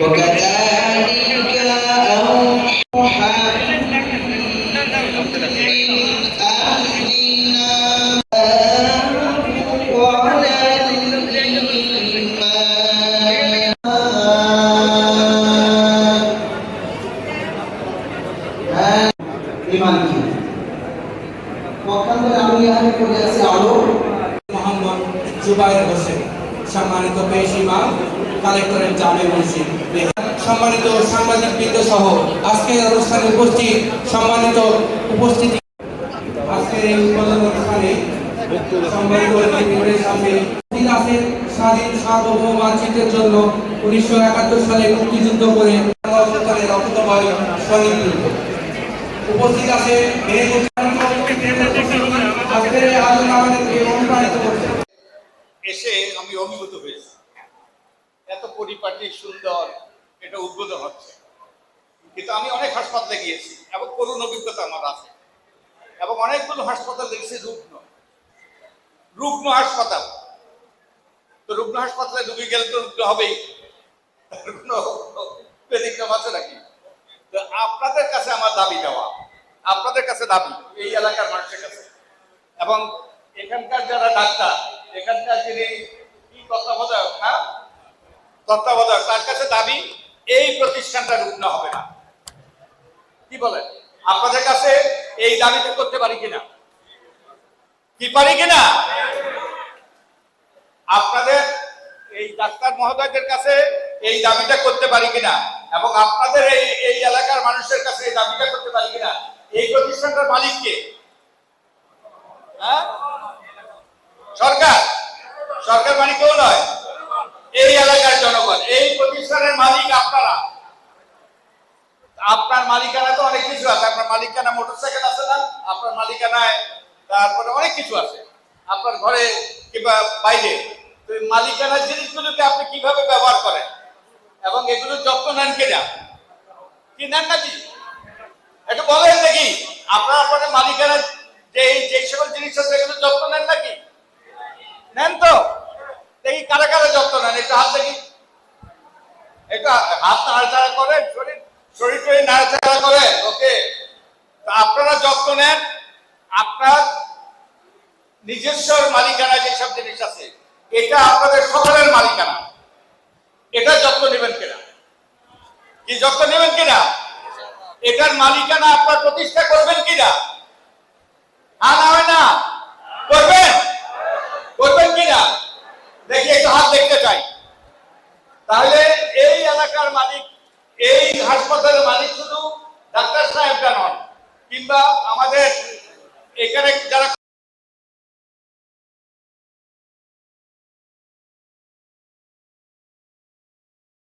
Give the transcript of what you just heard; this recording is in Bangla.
وكذلك أوحى Zubair Hussein. সম্মানিত পেশ ইমাম কালেক্টরের জামে মসজিদ। সম্মানিত সাংবাদিক বৃন্দ সহ আজকের অনুষ্ঠানে উপস্থিত সম্মানিত উপস্থিতি। আজকের এই উদ্বোধন অনুষ্ঠানে একাত্তর সালে মুক্তিযুদ্ধ করে সৈনিকবৃন্দ উপস্থিত আছে করছে এসে আমি অভিভূত হয়েছি। এত পরিপাটি, সুন্দর, এটা উদ্বোধন হচ্ছে। কিন্তু আমি অনেক হাসপাতালে গিয়েছি এবং করুণ অভিজ্ঞতা আমার আছে। এবং অনেকগুলো হাসপাতাল দেখছি রুগ্ন। রুগ্ন হাসপাতাল। তো রুগ্ন হাসপাতালে রুগী গেলে তো রুগ্ন হবেই। ব্যতিক্রম আছে নাকি? তো আপনাদের কাছে আমার দাবি দেওয়া আপনাদের কাছে দাবি, এই এলাকার মানুষের কাছে। এবং এখানকার যারা ডাক্তার, এখানকার যিনি তত্ত্বাবধায়ক হ্যাঁ? তত্ত্বাবধায়ক, তার কাছে দাবি, এই প্রতিষ্ঠানটা রুগ্ন হবে না। কি বলেন? আপনাদের কাছে এই করতে পারি কিনা? কি পারি কিনা? আপনাদের, এই ডাক্তার মহোদয়দের কাছে এই দাবিটা করতে পারি কিনা? এবং আপনাদের এই এই এলাকার মানুষের কাছে এই দাবিটা করতে পারি কিনা? এই প্রতিষ্ঠানটার মালিক কে? হ্যাঁ? সরকার? সরকার মানে কেউ নয় এই এলাকার জনগণ, এই প্রতিষ্ঠানের মালিক আপনারা। আপনার মালিকানা তো অনেক কিছু আছে। আপনার মালিকানা মোটরসাইকেল আছে না? আপনার মালিকানায় তারপরে অনেক কিছু আছে। আপনার ঘরে কিংবা বাইরে। মালিকানার জিনিসগুলোকে আপনি কীভাবে ব্যবহার করেন? এবং এগুলো যত্ন নেন কিনা? কি নেন নাকি? একটু বলেন দেখি। আপনার আপনাদের মালিকানার যে যে সকল জিনিস আছে, এগুলো যত্ন নেন নাকি? নেন তো দেখি কারা কারা যত্ন নেন একটু হাত দেখি। একটু হাত নাড়াচাড়া করে, শরীর শরীর নাড়াচাড়া করে, ওকে। আপনারা যত্ন নেন। আপনার নিজস্ব মালিকানা যেসব জিনিস আছে, এটা আপনাদের সকলের মালিকানা। এটা যত্ন নেবেন কিনা? কি যত্ন নেবেন কিনা? এটার মালিকানা আপনার প্রতিষ্ঠা করবেন কিনা? হ্যাঁ না হয় না? করবেন? করবেন কিনা? দেখি, একটু হাত দেখতে চাই। তাহলে এই এলাকার মালিক এই হাসপাতালের মালিক